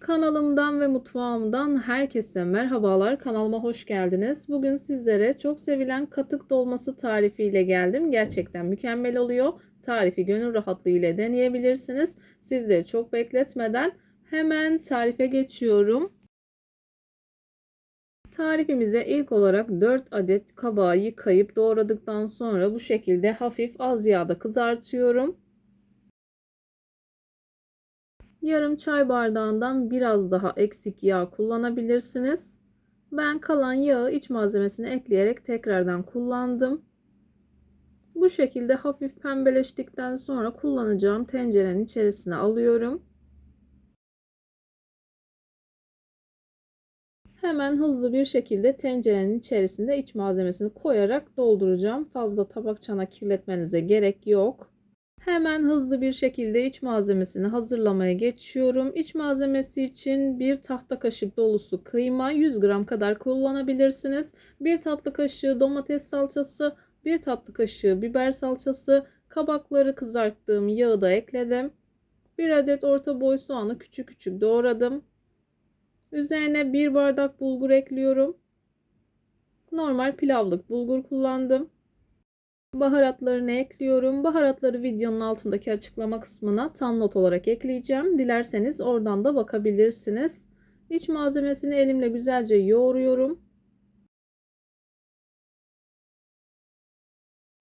Kanalımdan ve mutfağımdan herkese merhabalar. Kanalıma hoş geldiniz. Bugün sizlere çok sevilen katık dolması tarifiyle geldim. Gerçekten mükemmel oluyor. Tarifi gönül rahatlığı ile deneyebilirsiniz. Sizleri çok bekletmeden hemen tarife geçiyorum. Tarifimize ilk olarak 4 adet kabağı yıkayıp doğradıktan sonra bu şekilde hafif az yağda kızartıyorum. Yarım çay bardağından biraz daha eksik yağ kullanabilirsiniz. Ben kalan yağı iç malzemesine ekleyerek tekrardan kullandım. Bu şekilde hafif pembeleştikten sonra kullanacağım tencerenin içerisine alıyorum. Hemen hızlı bir şekilde tencerenin içerisinde iç malzemesini koyarak dolduracağım. Fazla tabak çana kirletmenize gerek yok. Hemen hızlı bir şekilde iç malzemesini hazırlamaya geçiyorum. İç malzemesi için bir tahta kaşık dolusu kıyma 100 gram kadar kullanabilirsiniz. Bir tatlı kaşığı domates salçası, bir tatlı kaşığı biber salçası, kabakları kızarttığım yağı da ekledim. Bir adet orta boy soğanı küçük küçük doğradım. Üzerine bir bardak bulgur ekliyorum. Normal pilavlık bulgur kullandım. Baharatlarını ekliyorum. Baharatları videonun altındaki açıklama kısmına tam not olarak ekleyeceğim. Dilerseniz oradan da bakabilirsiniz. İç malzemesini elimle güzelce yoğuruyorum.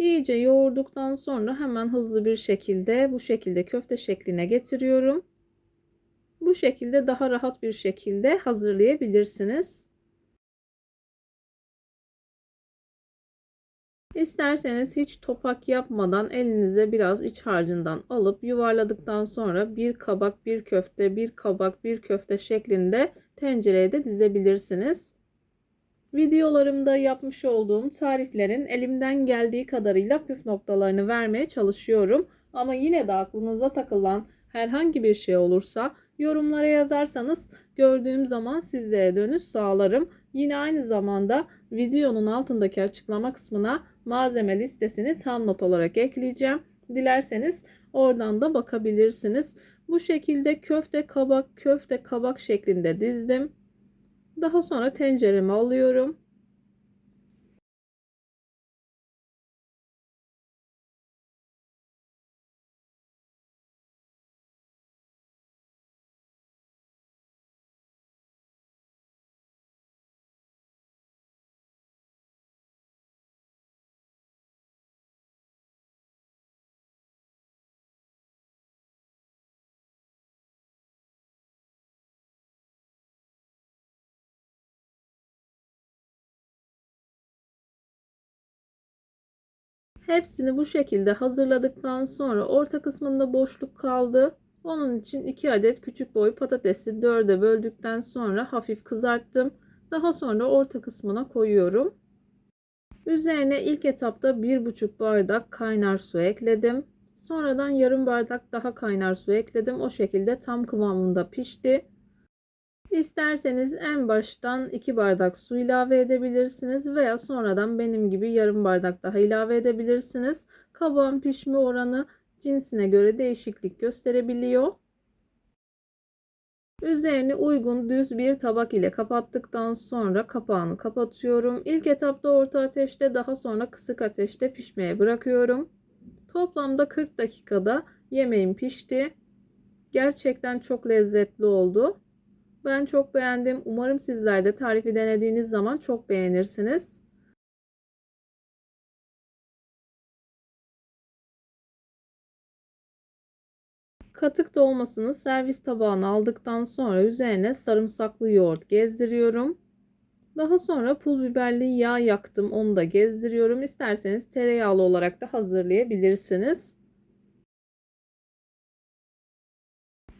İyice yoğurduktan sonra hemen hızlı bir şekilde bu şekilde köfte şekline getiriyorum. Bu şekilde daha rahat bir şekilde hazırlayabilirsiniz. İsterseniz hiç topak yapmadan elinize biraz iç harcından alıp yuvarladıktan sonra bir kabak, bir köfte, bir kabak, bir köfte şeklinde tencereye de dizebilirsiniz. Videolarımda yapmış olduğum tariflerin elimden geldiği kadarıyla püf noktalarını vermeye çalışıyorum. Ama yine de aklınıza takılan herhangi bir şey olursa yorumlara yazarsanız gördüğüm zaman sizlere dönüş sağlarım. Yine aynı zamanda videonun altındaki açıklama kısmına malzeme listesini tam not olarak ekleyeceğim. Dilerseniz oradan da bakabilirsiniz. Bu şekilde köfte kabak köfte kabak şeklinde dizdim. Daha sonra tencereme alıyorum. Hepsini bu şekilde hazırladıktan sonra orta kısmında boşluk kaldı. Onun için 2 adet küçük boy patatesi 4'e böldükten sonra hafif kızarttım. Daha sonra orta kısmına koyuyorum. Üzerine ilk etapta 1,5 bardak kaynar su ekledim. Sonradan yarım bardak daha kaynar su ekledim. O şekilde tam kıvamında pişti. İsterseniz en baştan 2 bardak su ilave edebilirsiniz veya sonradan benim gibi yarım bardak daha ilave edebilirsiniz. Kabağın pişme oranı cinsine göre değişiklik gösterebiliyor. Üzerini uygun düz bir tabak ile kapattıktan sonra kapağını kapatıyorum. İlk etapta orta ateşte daha sonra kısık ateşte pişmeye bırakıyorum. Toplamda 40 dakikada yemeğim pişti. Gerçekten çok lezzetli oldu. Ben çok beğendim. Umarım sizler de tarifi denediğiniz zaman çok beğenirsiniz. Katık dolmasını servis tabağına aldıktan sonra üzerine sarımsaklı yoğurt gezdiriyorum. Daha sonra pul biberli yağ yaktım. Onu da gezdiriyorum. İsterseniz tereyağlı olarak da hazırlayabilirsiniz.